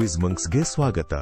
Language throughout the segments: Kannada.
ಕ್ವಿಜ್ ಮಂಕ್ಸ್ಗೆ ಸ್ವಾಗತ.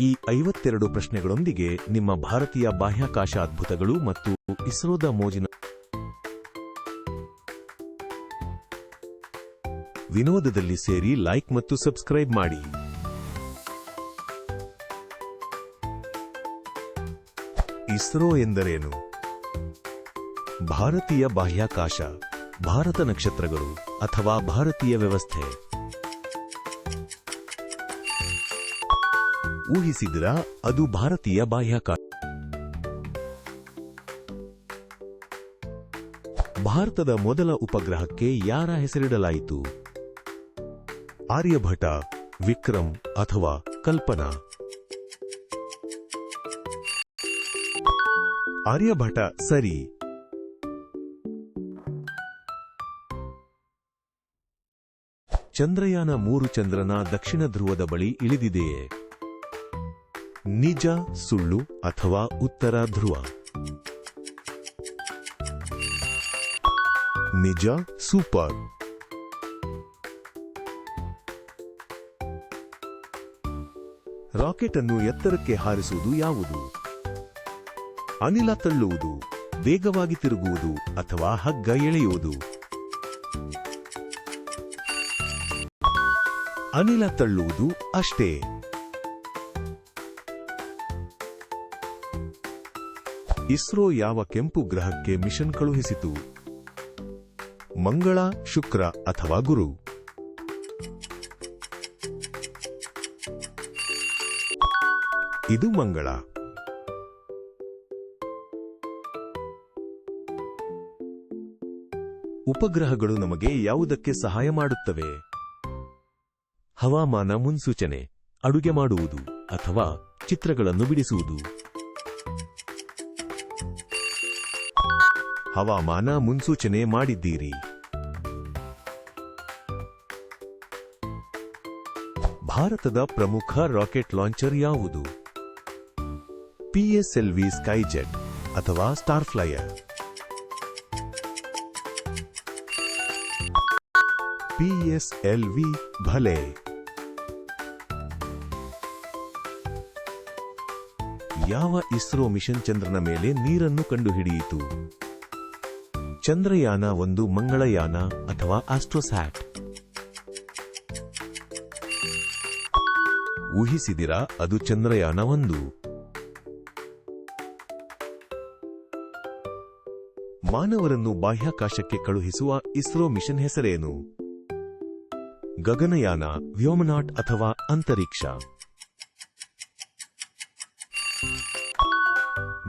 ಈ ಐವತ್ತೆರಡು ಪ್ರಶ್ನೆಗಳೊಂದಿಗೆ ನಿಮ್ಮ ಭಾರತೀಯ ಬಾಹ್ಯಾಕಾಶ ಅದ್ಭುತಗಳು ಮತ್ತು ಇಸ್ರೋದ ಮೋಜಿನ ವಿನೋದದಲ್ಲಿ ಸೇರಿ ಲೈಕ್ ಮತ್ತು ಸಬ್ಸ್ಕ್ರೈಬ್ ಮಾಡಿ. ಇಸ್ರೋ ಎಂದರೇನು? ಭಾರತೀಯ ಬಾಹ್ಯಾಕಾಶ. ಭಾರತ ನಕ್ಷತ್ರಗಳು ಅಥವಾ ಭಾರತೀಯ ವ್ಯವಸ್ಥೆ. ಊಹಿಸಿದ್ರ ಅದು ಭಾರತೀಯ ಬಾಹ್ಯಾಕಾಶ. ಭಾರತದ ಮೊದಲ ಉಪಗ್ರಹಕ್ಕೆ ಯಾರ ಹೆಸರಿಡಲಾಯಿತು? ಆರ್ಯಭಟ, ವಿಕ್ರಮ್ ಅಥವಾ ಕಲ್ಪನಾ? ಆರ್ಯಭಟ, ಸರಿ. ಚಂದ್ರಯಾನ ಮೂರು ಚಂದ್ರನ ದಕ್ಷಿಣ ಧ್ರುವದ ಬಳಿ ಇಳಿದಿದೆಯೇ? ನಿಜ, ಸುಳ್ಳು ಅಥವಾ ಉತ್ತರ ಧ್ರುವ? ನಿಜ, ಸೂಪರ್. ರಾಕೆಟ್ ಅನ್ನು ಎತ್ತರಕ್ಕೆ ಹಾರಿಸುವುದು ಯಾವುದು? ಅನಿಲ ತಳ್ಳುವುದು, ವೇಗವಾಗಿ ತಿರುಗುವುದು ಅಥವಾ ಹಗ್ಗ ಎಳೆಯುವುದು? ಅನಿಲ ತಳ್ಳುವುದು ಅಷ್ಟೇ. ಇಸ್ರೋ ಯಾವ ಕೆಂಪು ಗ್ರಹಕ್ಕೆ ಮಿಷನ್ ಕಳುಹಿಸಿತು? ಮಂಗಳ, ಶುಕ್ರ ಅಥವಾ ಗುರು? ಇದು ಮಂಗಳ. ಉಪಗ್ರಹಗಳು ನಮಗೆ ಯಾವುದಕ್ಕೆ ಸಹಾಯ ಮಾಡುತ್ತವೆ? ಹವಾಮಾನ ಮುನ್ಸೂಚನೆ, ಅಡುಗೆ ಮಾಡುವುದು ಅಥವಾ ಚಿತ್ರಗಳನ್ನು ಬಿಡಿಸುವುದು. ಹವಾಮಾನ ಮುನ್ಸೂಚನೆ ಮಾಡಿದ್ದೀರಿ. ಭಾರತದ ಪ್ರಮುಖ ರಾಕೆಟ್ ಲಾಂಚರ್ ಯಾವುದು? ಪಿಎಸ್ಎಲ್ವಿ ಸ್ಕೈಜೆಟ್ ಅಥವಾ ಸ್ಟಾರ್ ಫ್ಲೈಯರ್? ಪಿಎಸ್ಎಲ್ವಿ ಭಲೆ. ಯಾವ ಇಸ್ರೋ ಮಿಷನ್ ಚಂದ್ರನ ಮೇಲೆ ನೀರನ್ನು ಕಂಡುಹಿಡಿಯಿತು? ಚಂದ್ರಯಾನ ಒಂದು ಮಂಗಳಯಾನ ಅಥವಾ ಆಸ್ಟ್ರೋಸ್ಯಾಟ್? ಊಹಿಸಿದಿರಾ ಅದು ಚಂದ್ರಯಾನ ಒಂದು? ಮಾನವರನ್ನು ಬಾಹ್ಯಾಕಾಶಕ್ಕೆ ಕಳುಹಿಸುವ ಇಸ್ರೋ ಮಿಷನ್ ಹೆಸರೇನು? ಗಗನಯಾನ, ವ್ಯೋಮನಾಟ್ ಅಥವಾ ಅಂತರಿಕ್ಷ?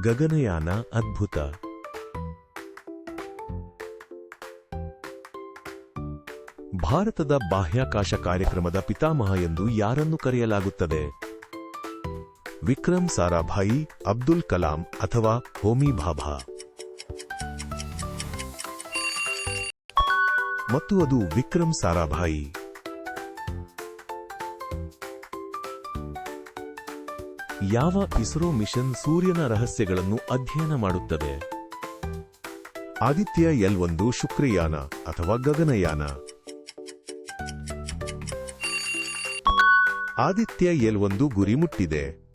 ಗಗನಯಾನ ಅದ್ಭುತ. ಭಾರತದ ಬಾಹ್ಯಾಕಾಶ ಕಾರ್ಯಕ್ರಮದ ಪಿತಾಮಹ ಎಂದು ಯಾರನ್ನು ಕರೆಯಲಾಗುತ್ತದೆ? ವಿಕ್ರಮ್ ಸಾರಾಭಾಯಿ, ಅಬ್ದುಲ್ ಕಲಾಂ ಅಥವಾ ಹೋಮಿ ಭಾಭಾ? ಮತ್ತು ಅದು ವಿಕ್ರಮ್ ಸಾರಾಭಾಯಿ. ಯಾವ ಇಸ್ರೋ ಮಿಷನ್ ಸೂರ್ಯನ ರಹಸ್ಯಗಳನ್ನು ಅಧ್ಯಯನ ಮಾಡುತ್ತದೆ? ಆದಿತ್ಯ ಎಲ್ ಒಂದು ಶುಕ್ರಯಾನ ಅಥವಾ ಗಗನಯಾನ. ಆದಿತ್ಯ ಎಲ್ ಒಂದು ಗುರಿ ಮುಟ್ಟಿದೆ.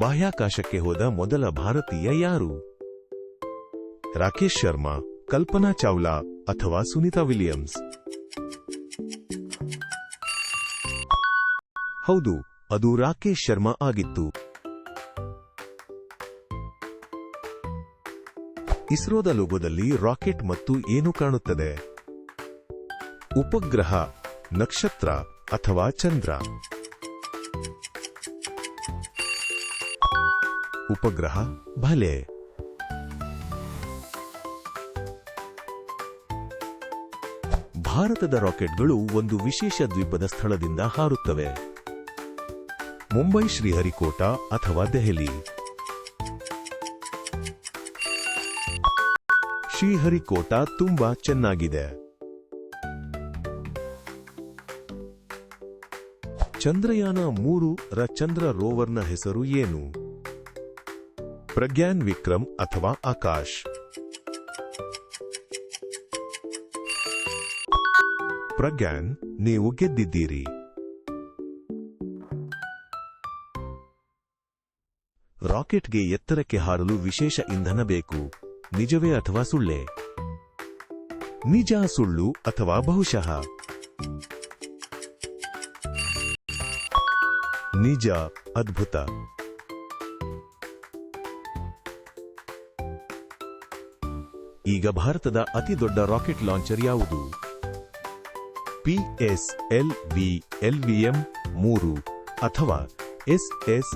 ಬಾಹ್ಯಾಕಾಶಕ್ಕೆ ಹೋದ ಮೊದಲ ಭಾರತೀಯ ಯಾರು? ರಾಕೇಶ್ ಶರ್ಮಾ, ಕಲ್ಪನಾ ಚಾವ್ಲಾ ಅಥವಾ ಸುನಿತಾ ವಿಲಿಯಮ್ಸ್. ಹೌದು, ಅದು ರಾಕೇಶ್ ಶರ್ಮಾ ಆಗಿತ್ತು. ಇಸ್ರೋದ ಲೋಗೋದಲ್ಲಿ ರಾಕೆಟ್ ಮತ್ತು ಏನು ಕಾಣುತ್ತದೆ? ಉಪಗ್ರಹ, ನಕ್ಷತ್ರ ಅಥವಾ ಚಂದ್ರ? ಉಪಗ್ರಹ, ಭಲೆ. ಭಾರತದ ರಾಕೆಟ್ಗಳು ಒಂದು ವಿಶೇಷ ದ್ವೀಪದ ಸ್ಥಳದಿಂದ ಹಾರುತ್ತವೆ. ಮುಂಬೈ ಶ್ರೀಹರಿಕೋಟ ಅಥವಾ ದೆಹಲಿ. ಶ್ರೀಹರಿಕೋಟ ತುಂಬಾ ಚೆನ್ನಾಗಿದೆ. ಚಂದ್ರಯಾನ ಮೂರು ರ ಚಂದ್ರ ರೋವರ್ನ ಹೆಸರು ಏನು? ಪ್ರಜ್ಞಾನ್ ವಿಕ್ರಮ್ ಅಥವಾ ಆಕಾಶ್? ಪ್ರಜ್ಞಾನ್, ನೀವು ಗೆದ್ದಿದ್ದೀರಿ. ರಾಕೆಟ್ಗೆ ಎತ್ತರಕ್ಕೆ ಹಾರಲು ವಿಶೇಷ ಇಂಧನ ಬೇಕು. ನಿಜವೇ ಅಥವಾ ಸುಳ್ಳೆ? ನಿಜ, ಸುಳ್ಳು ಅಥವಾ ಬಹುಶಃ? ನಿಜ, ಅದ್ಭುತ. ಈಗ ಭಾರತದ ಅತಿ ದೊಡ್ಡ ರಾಕೆಟ್ ಲಾಂಚರ್ ಯಾವುದು? PS L V L VM ಮೂರು ಅಥವಾ ಎಸ್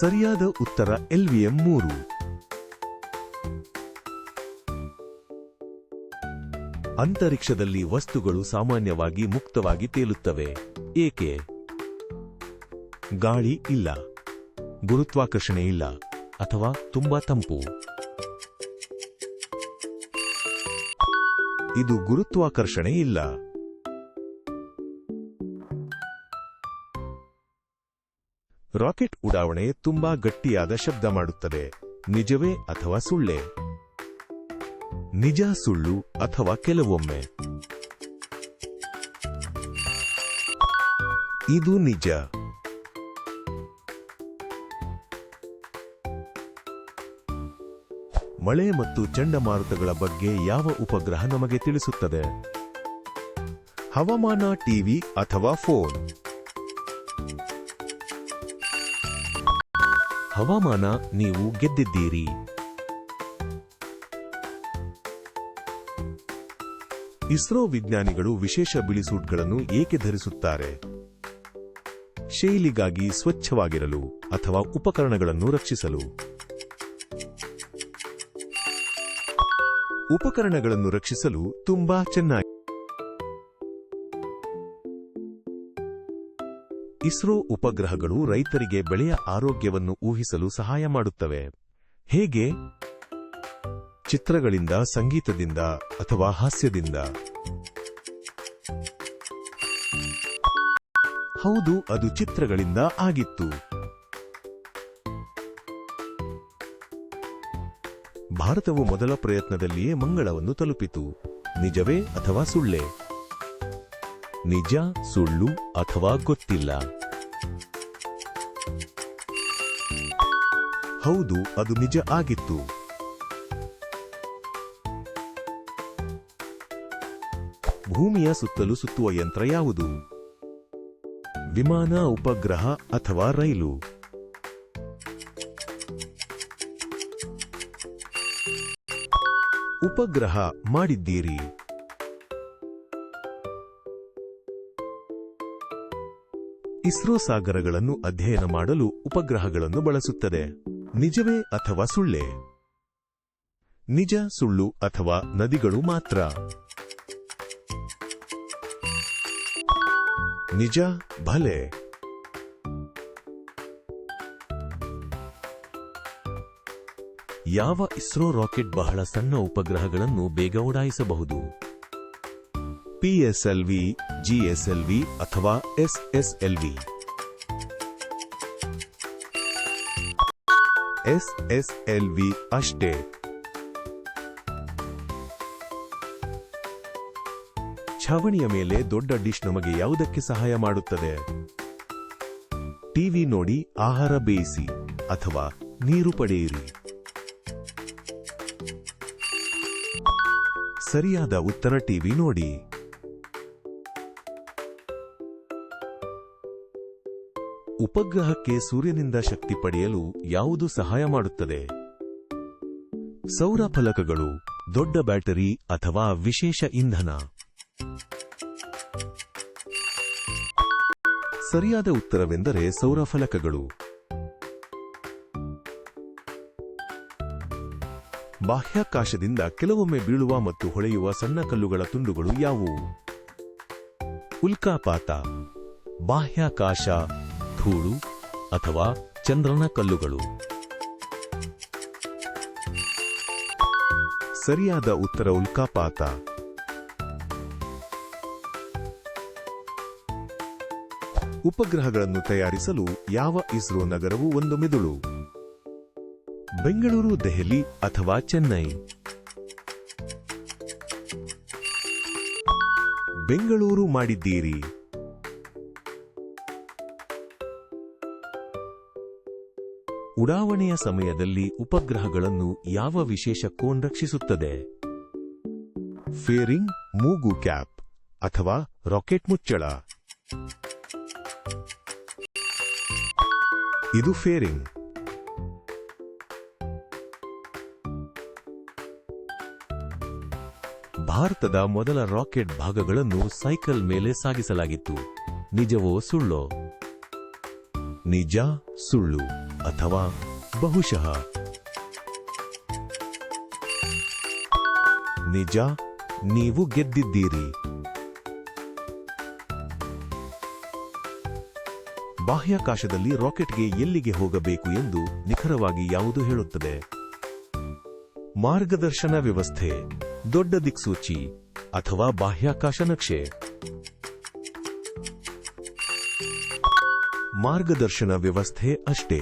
ಸರಿಯಾದ ಉತ್ತರ ಎಲ್ವಿಎಂ ಮೂರು. ಅಂತರಿಕ್ಷದಲ್ಲಿ ವಸ್ತುಗಳು ಸಾಮಾನ್ಯವಾಗಿ ಮುಕ್ತವಾಗಿ ತೇಲುತ್ತವೆ. ಏಕೆ? ಗಾಳಿ ಇಲ್ಲ. ಗುರುತ್ವಾಕರ್ಷಣೆ ಇಲ್ಲ ಅಥವಾ ತುಂಬಾ ತಂಪು. ಇದು ಗುರುತ್ವಾಕರ್ಷಣೆ ಇಲ್ಲ. ರಾಕೆಟ್ ಉಡಾವಣೆ ತುಂಬಾ ಗಟ್ಟಿಯಾದ ಶಬ್ದ ಮಾಡುತ್ತದೆ. ನಿಜವೇ ಅಥವಾ ಸುಳ್ಳೆ? ನಿಜ, ಸುಳ್ಳು ಅಥವಾ ಕೆಲವೊಮ್ಮೆ? ಇದು ನಿಜ. ಮಳೆ ಮತ್ತು ಚಂಡಮಾರುತಗಳ ಬಗ್ಗೆ ಯಾವ ಉಪಗ್ರಹ ನಮಗೆ ತಿಳಿಸುತ್ತದೆ? ಹವಾಮಾನ, ಟಿವಿ ಅಥವಾ ಫೋನ್? ಹವಾಮಾನ ನೀವು ಗೆದ್ದಿದ್ದೀರಿ. ಇಸ್ರೋ ವಿಜ್ಞಾನಿಗಳು ವಿಶೇಷ ಬಿಳಿ ಸೂಟ್ಗಳನ್ನು ಏಕೆ ಧರಿಸುತ್ತಾರೆ? ಶೈಲಿಗಾಗಿ ಸ್ವಚ್ಛವಾಗಿರಲು ಅಥವಾ ಉಪಕರಣಗಳನ್ನು ರಕ್ಷಿಸಲು? ಉಪಕರಣಗಳನ್ನು ರಕ್ಷಿಸಲು ತುಂಬಾ ಚೆನ್ನಾಗಿ ಇಸ್ರೋ ಉಪಗ್ರಹಗಳು ರೈತರಿಗೆ ಬೆಳೆಯ ಆರೋಗ್ಯವನ್ನು ಊಹಿಸಲು ಸಹಾಯ ಮಾಡುತ್ತವೆ. ಹೇಗೆ? ಚಿತ್ರಗಳಿಂದ, ಸಂಗೀತದಿಂದ ಅಥವಾ ಹಾಸ್ಯದಿಂದ? ಹೌದು, ಅದು ಚಿತ್ರಗಳಿಂದ ಆಗಿತ್ತು. ಭಾರತವು ಮೊದಲ ಪ್ರಯತ್ನದಲ್ಲಿಯೇ ಮಂಗಳವನ್ನು ತಲುಪಿತು. ನಿಜವೇ ಅಥವಾ ಸುಳ್ಳೆ? ನಿಜ, ಸುಳ್ಳು ಅಥವಾ ಗೊತ್ತಿಲ್ಲ. ಹೌದು, ಅದು ನಿಜ ಆಗಿತ್ತು. ಭೂಮಿಯ ಸುತ್ತಲೂ ಸುತ್ತುವ ಯಂತ್ರ ಯಾವುದು? ವಿಮಾನ, ಉಪಗ್ರಹ ಅಥವಾ ರೈಲು? ಉಪಗ್ರಹ ಮಾಡಿದ್ದೀರಿ. ಇಸ್ರೋ ಸಾಗರಗಳನ್ನು ಅಧ್ಯಯನ ಮಾಡಲು ಉಪಗ್ರಹಗಳನ್ನು ಬಳಸುತ್ತದೆ. ನಿಜವೇ ಅಥವಾ ಸುಳ್ಳೆ? ನಿಜ, ಸುಳ್ಳು ಅಥವಾ ನದಿಗಳು ಮಾತ್ರ? ನಿಜ, ಭಲೆ? ಯಾವ ಇಸ್ರೋ ರಾಕೆಟ್ ಬಹಳ ಸಣ್ಣ ಉಪಗ್ರಹಗಳನ್ನು ಬೇಗ ಉಡಾಯಿಸಬಹುದು ಪಿಎಸ್ಎಲ್ವಿ ಜಿಎಸ್ಎಲ್ವಿ ಅಥವಾ ಎಸ್ಎಸ್ಎಲ್ವಿ ಎಸ್ಎಸ್ಎಲ್ವಿ ಅಷ್ಟೇ. ಛಾವಣಿಯ ಮೇಲೆ ದೊಡ್ಡ ಡಿಶ್ ನಮಗೆ ಯಾವುದಕ್ಕೆ ಸಹಾಯ ಮಾಡುತ್ತದೆ? ಟಿವಿ ನೋಡಿ ಆಹಾರ ಬೇಯಿಸಿ ಅಥವಾ ನೀರು ಪಡೆಯಿರಿ. ಸರಿಯಾದ ಉತ್ತರ ಟಿವಿ ನೋಡಿ. ಉಪಗ್ರಹಕ್ಕೆ ಸೂರ್ಯನಿಂದ ಶಕ್ತಿ ಪಡೆಯಲು ಯಾವುದು ಸಹಾಯ ಮಾಡುತ್ತದೆ? ಸೌರ ಫಲಕಗಳು ದೊಡ್ಡ ಬ್ಯಾಟರಿ ಅಥವಾ ವಿಶೇಷ ಇಂಧನ? ಸರಿಯಾದ ಉತ್ತರವೆಂದರೆ ಸೌರ ಫಲಕಗಳು ಬಾಹ್ಯಾಕಾಶದಿಂದ ಕೆಲವೊಮ್ಮೆ ಬೀಳುವ ಮತ್ತು ಹೊಳೆಯುವ ಸಣ್ಣ ಕಲ್ಲುಗಳ ತುಂಡುಗಳು ಯಾವುವು? ಉಲ್ಕಾಪಾತ, ಬಾಹ್ಯಾಕಾಶ ಧೂಳು ಅಥವಾ ಚಂದ್ರನ ಕಲ್ಲುಗಳು. ಸರಿಯಾದ ಉತ್ತರ ಉಲ್ಕಾಪಾತ. ಉಪಗ್ರಹಗಳನ್ನು ತಯಾರಿಸಲು ಯಾವ ಇಸ್ರೋ ನಗರವು ಒಂದು ಮಿದುಳು? ಬೆಂಗಳೂರು, ದೆಹಲಿ ಅಥವಾ ಚೆನ್ನೈ? ಬೆಂಗಳೂರು ಮಾಡಿದ್ದೀರಿ. ಉಡಾವಣೆಯ ಸಮಯದಲ್ಲಿ ಉಪಗ್ರಹಗಳನ್ನು ಯಾವ ವಿಶೇಷ ಕೋನ್ ರಕ್ಷಿಸುತ್ತದೆ? ಫೇರಿಂಗ್ ಮೂಗು ಕ್ಯಾಪ್ ಅಥವಾ ರಾಕೆಟ್ ಮುಚ್ಚಳ. ಇದು ಫೇರಿಂಗ್. ಭಾರತದ ಮೊದಲ ರಾಕೆಟ್ ಭಾಗಗಳನ್ನು ಸೈಕಲ್ ಮೇಲೆ ಸಾಗಿಸಲಾಗಿತ್ತು. ನಿಜವೋ ಸುಳ್ಳೋ? ನಿಜ, ಸುಳ್ಳು ಅಥವಾ ಬಹುಶಃ? ನಿಜ, ನೀವು ಗೆದ್ದಿದ್ದೀರಿ. ಬಾಹ್ಯಾಕಾಶದಲ್ಲಿ ರಾಕೆಟ್ಗೆ ಎಲ್ಲಿಗೆ ಹೋಗಬೇಕು ಎಂದು ನಿಖರವಾಗಿ ಯಾವುದು ಹೇಳುತ್ತದೆ? ಮಾರ್ಗದರ್ಶನ ವ್ಯವಸ್ಥೆ, ದೊಡ್ಡ ದಿಕ್ಸೂಚಿ ಅಥವಾ ಬಾಹ್ಯಾಕಾಶ ನಕ್ಷೆ? ಮಾರ್ಗದರ್ಶನ ವ್ಯವಸ್ಥೆ ಅಷ್ಟೇ.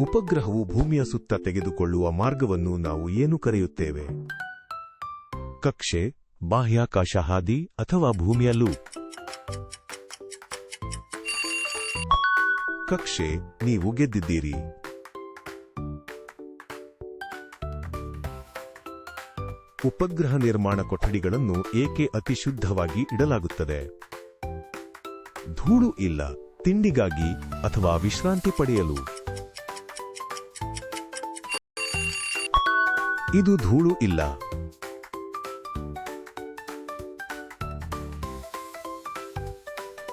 ಉಪಗ್ರಹವು ಭೂಮಿಯ ಸುತ್ತ ತೆಗೆದುಕೊಳ್ಳುವ ಮಾರ್ಗವನ್ನು ನಾವು ಏನು ಕರೆಯುತ್ತೇವೆ? ಕಕ್ಷೆ, ಬಾಹ್ಯಾಕಾಶ ಹಾದಿ ಅಥವಾ ಭೂಮಿಯ ಲೂಪ್ ಕಕ್ಷೆ, ನೀವು ಗೆದ್ದಿದ್ದೀರಿ. ಉಪಗ್ರಹ ನಿರ್ಮಾಣ ಕೊಠಡಿಗಳನ್ನು ಏಕೆ ಅತಿ ಶುದ್ಧವಾಗಿ ಇಡಲಾಗುತ್ತದೆ? ಧೂಳು ಇಲ್ಲ, ತಿಂಡಿಗಾಗಿ ಅಥವಾ ವಿಶ್ರಾಂತಿ ಪಡೆಯಲು? ಇದು ಧೂಳು ಇಲ್ಲ.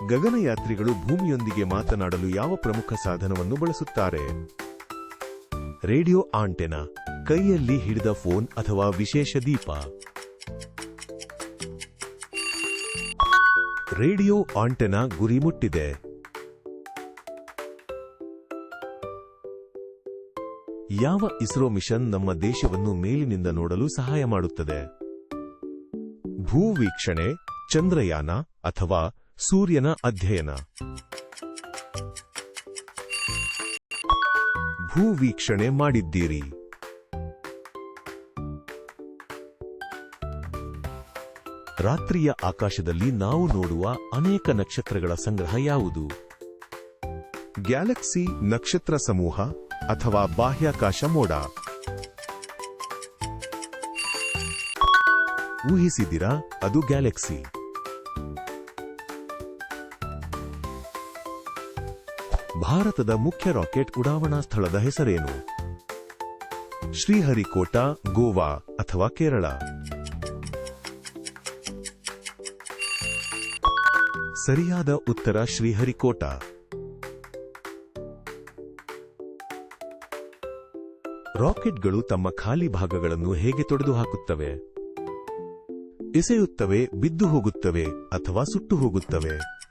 ಗಗನಯಾತ್ರಿಗಳು ಭೂಮಿಯೊಂದಿಗೆ ಮಾತನಾಡಲು ಯಾವ ಪ್ರಮುಖ ಸಾಧನವನ್ನು ಬಳಸುತ್ತಾರೆ? ರೇಡಿಯೋ ಆಂಟೆನಾ, ಕೈಯಲ್ಲಿ ಹಿಡಿದ ಫೋನ್ ಅಥವಾ ವಿಶೇಷ ದೀಪ. ರೇಡಿಯೋ ಆಂಟೆನಾ ಗುರಿ ಮುಟ್ಟಿದೆ. ಯಾವ ಇಸ್ರೋ ಮಿಷನ್ ನಮ್ಮ ದೇಶವನ್ನು ಮೇಲಿನಿಂದ ನೋಡಲು ಸಹಾಯ ಮಾಡುತ್ತದೆ? ಭೂವೀಕ್ಷಣೆ, ಚಂದ್ರಯಾನ ಅಥವಾ ಸೂರ್ಯನ ಅಧ್ಯಯನ. ಭೂವೀಕ್ಷಣೆ ಮಾಡಿದ್ದೀರಿ. ರಾತ್ರಿಯ ಆಕಾಶದಲ್ಲಿ ನಾವು ನೋಡುವ ಅನೇಕ ನಕ್ಷತ್ರಗಳ ಸಂಗ್ರಹ ಯಾವುದು? ಗ್ಯಾಲಕ್ಸಿ ನಕ್ಷತ್ರ ಸಮೂಹ ಅಥವಾ ಬಾಹ್ಯಾಕಾಶ ಮೋಡ. ಊಹಿಸಿದಿರಾ ಅದು ಗ್ಯಾಲಕ್ಸಿ. ಭಾರತದ ಮುಖ್ಯ ರಾಕೆಟ್ ಉಡಾವಣಾ ಸ್ಥಳದ ಹೆಸರೇನು? ಶ್ರೀಹರಿಕೋಟಾ, ಗೋವಾ ಅಥವಾ ಕೇರಳ? ಸರಿಯಾದ ಉತ್ತರ ಶ್ರೀಹರಿಕೋಟಾ. ರಾಕೆಟ್ಗಳು ತಮ್ಮ ಖಾಲಿ ಭಾಗಗಳನ್ನು ಹೇಗೆ ತೊಡೆದು ಹಾಕುತ್ತವೆ ಎಸೆಯುತ್ತವೆ, ಬಿದ್ದು ಹೋಗುತ್ತವೆ ಅಥವಾ ಸುಟ್ಟು ಹೋಗುತ್ತವೆ?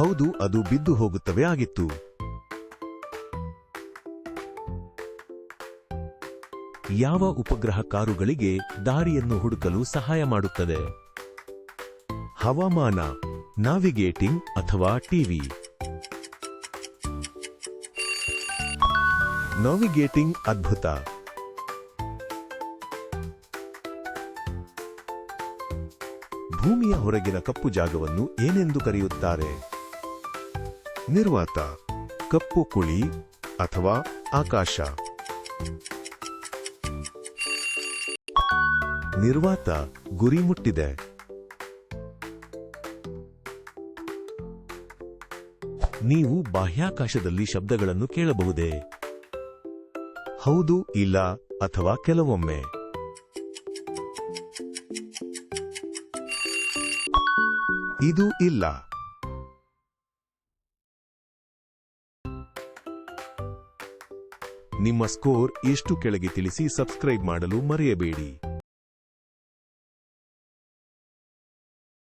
ಹೌದು, ಅದು ಬಿದ್ದು ಹೋಗುತ್ತವೆ ಆಗಿತ್ತು. ಯಾವ ಉಪಗ್ರಹ ಕಾರುಗಳಿಗೆ ದಾರಿಯನ್ನು ಹುಡುಕಲು ಸಹಾಯ ಮಾಡುತ್ತದೆ? ಹವಾಮಾನ ನಾವಿಗೇಟಿಂಗ್ ಅಥವಾ ಟಿವಿ? ನಾವಿಗೇಟಿಂಗ್ ಅದ್ಭುತ. ಭೂಮಿಯ ಹೊರಗಿನ ಕಪ್ಪು ಜಾಗವನ್ನು ಏನೆಂದು ಕರೆಯುತ್ತಾರೆ? ನಿರ್ವಾತ, ಕಪ್ಪು ಕುಳಿ ಅಥವಾ ಆಕಾಶ. ನಿರ್ವಾತ ಗುರಿ ಮುಟ್ಟಿದೆ. ನೀವು ಬಾಹ್ಯಾಕಾಶದಲ್ಲಿ ಶಬ್ದಗಳನ್ನು ಕೇಳಬಹುದೇ? ಹೌದು, ಇಲ್ಲ, ಅಥವಾ ಕೆಲವೊಮ್ಮೆ. ಇದು ಇಲ್ಲ. ನಿಮ್ಮ ಸ್ಕೋರ್ ಎಷ್ಟು ಕೆಳಗೆ ತಿಳಿಸಿ ಸಬ್ಸ್ಕ್ರೈಬ್ ಮಾಡಲು ಮರೆಯಬೇಡಿ.